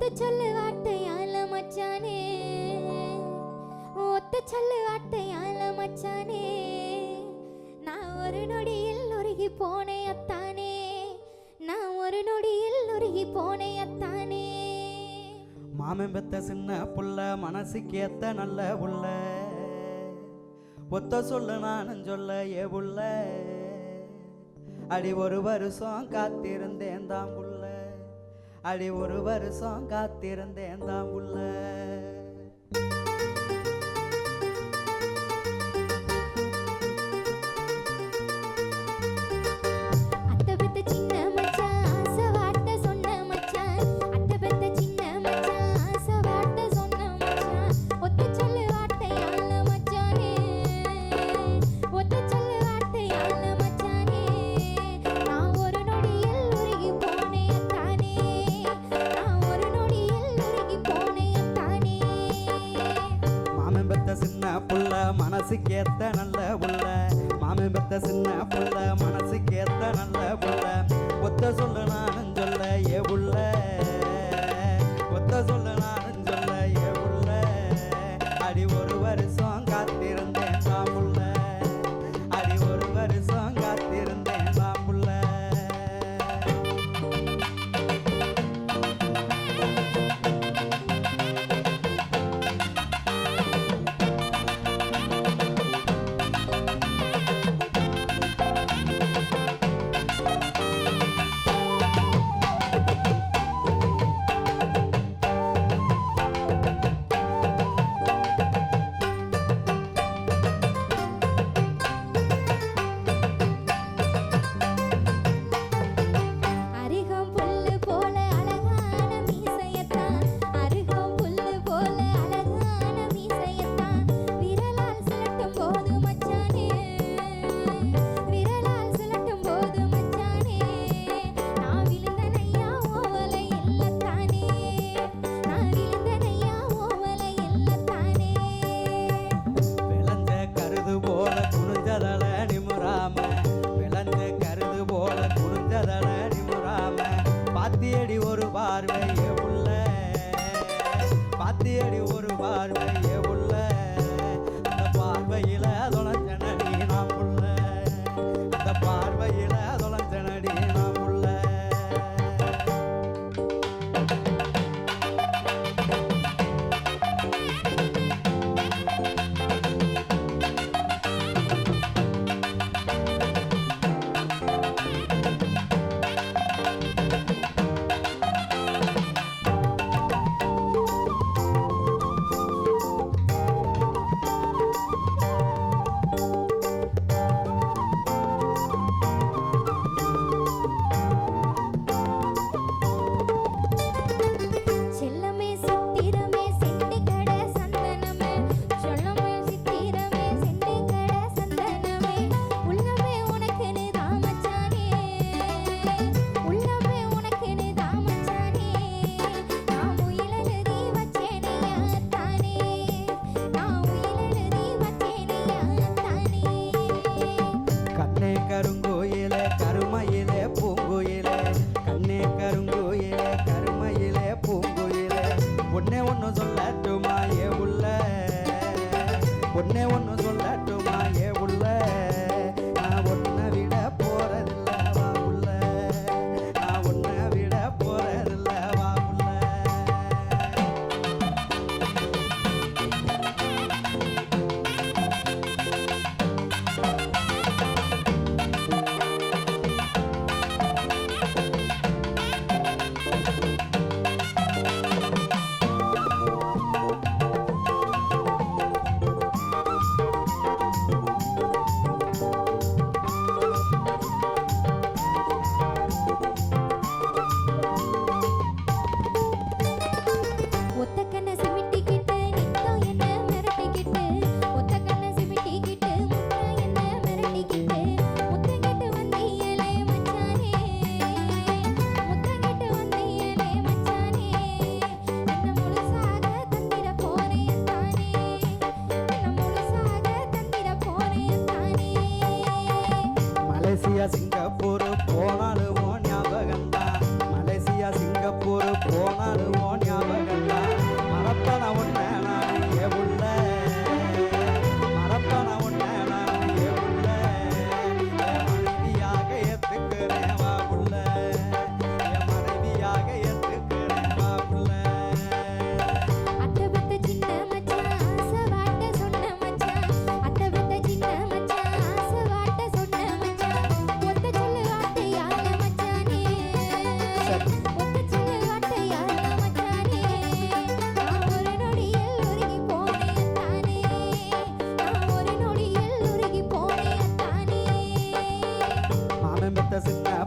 ஒத்த சொல்லு வார்த்தையால மச்சானே. ஒத்த சொல்லு வார்த்தையால மச்சானே. நான் ஒரு நொடியில் உருகி போனே அத்தானே. நான் ஒரு நொடியில் உருகி போனே அத்தானே. மாமன் பெத்த சின்ன புள்ள மனசுக்கு ஏத்த நல்ல புள்ள. ஒத்த சொல்லு நானும் சொல்ல ஏ புள்ள. அடி ஒரு வருஷம் காத்திருந்தேன் தான் புள்ள. அடி ஒரு வருஷம் காத்திருந்தேன் தான் உள்ள. மனசுக்கேத்த நல்ல புள்ள. மாமன் பெத்த சின்ன புள்ள மனசுக்கேத்த நல்ல புள்ள. ஒத்த சொல்ல நான் சொல்ல ஏ புள்ள. ஒத்த சொல்ல ne onno zolla to Zinga. muitas etapas